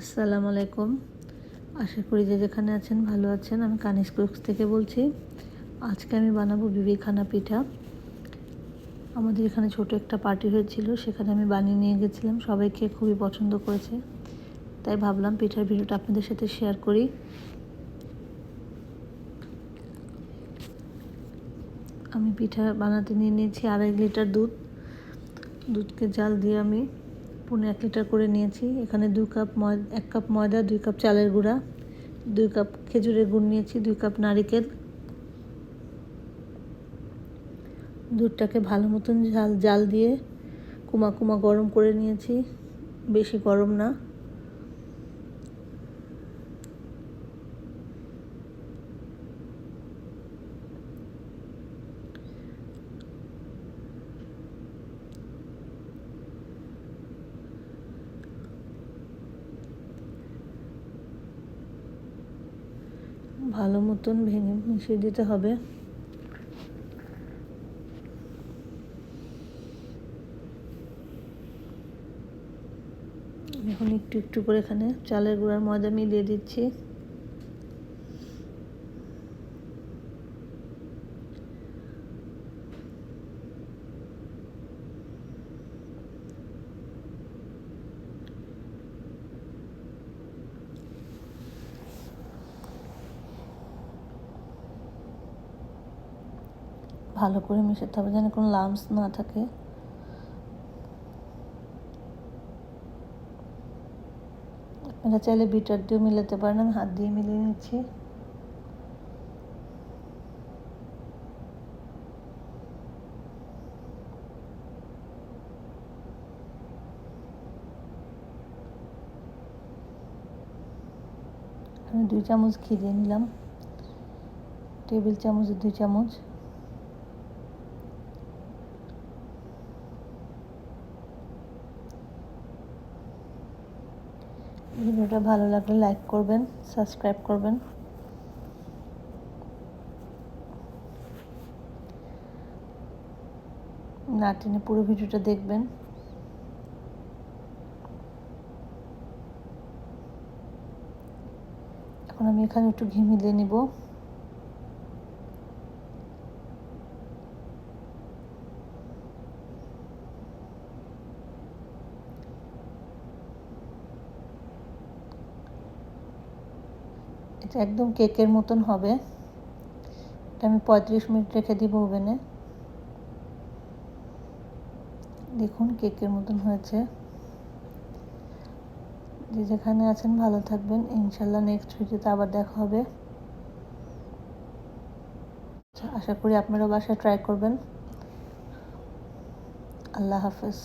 আসসালামু আলাইকুম। আশা করি যে যেখানে আছেন ভালো আছেন। আমি কানিস কুকস থেকে বলছি, আজকে আমি বানাবো বিবিখানা পিঠা। আমাদের এখানে ছোট একটা পার্টি হয়েছিল, সেখানে আমি বানিয়ে নিয়ে গেছিলাম। সবাই খেয়ে খুবই পছন্দ করেছে। তাই ভাবলাম পিঠার ভিডিওটা আপনাদের সাথে শেয়ার করি। আমি পিঠা বানাতে নিয়ে নিয়েছি আড়াই লিটার দুধ। দুধকে জাল দিয়ে আমি পনেরো এক লিটার করে নিয়েছি। এখানে দু কাপ ময়দা এক কাপ ময়দা, দুই কাপ চালের গুঁড়া, দুই কাপ খেজুরের গুড় নিয়েছি, দুই কাপ নারিকেল। দুধটাকে ভালো মতন ঝাল, জাল দিয়ে কুমা কুমা গরম করে নিয়েছি। বেশি গরম না। ভালো মতন ভেঙে মিশিয়ে দিতে হবে। এখন একটু একটু করে এখানে চালের গুঁড়ার ময়দা মিলিয়ে দিচ্ছি। ভালো করে মেশাতে হবে যেন কোনো লামস না থাকে। আপনারা চাইলে বিটার দিয়েও মিলাতে পারেন, আমি হাত দিয়ে মিলিয়ে নিচ্ছি। দুই চামচ ঘি দিয়ে নিলাম। টেবিল চামচ, দুই চামচ। ভিডিওটা ভালো লাগলে লাইক করবেন, সাবস্ক্রাইব করবেন। না টেনে পুরো ভিডিওটা দেখবেন। এখন আমি এখানে একটু ঘি মিলিয়ে নিব। এটা একদম কেকের মতন হবে। এটা আমি পঁয়ত্রিশ মিনিট রেখে দিব ওভেনে। দেখুন কেকের মতন হয়েছে। যে যেখানে আছেন ভালো থাকবেন। ইনশাল্লাহ নেক্সট ভিডিওতে আবার দেখা হবে। আশা করি আপনারা বাসায় ট্রাই করবেন। আল্লাহ হাফেজ।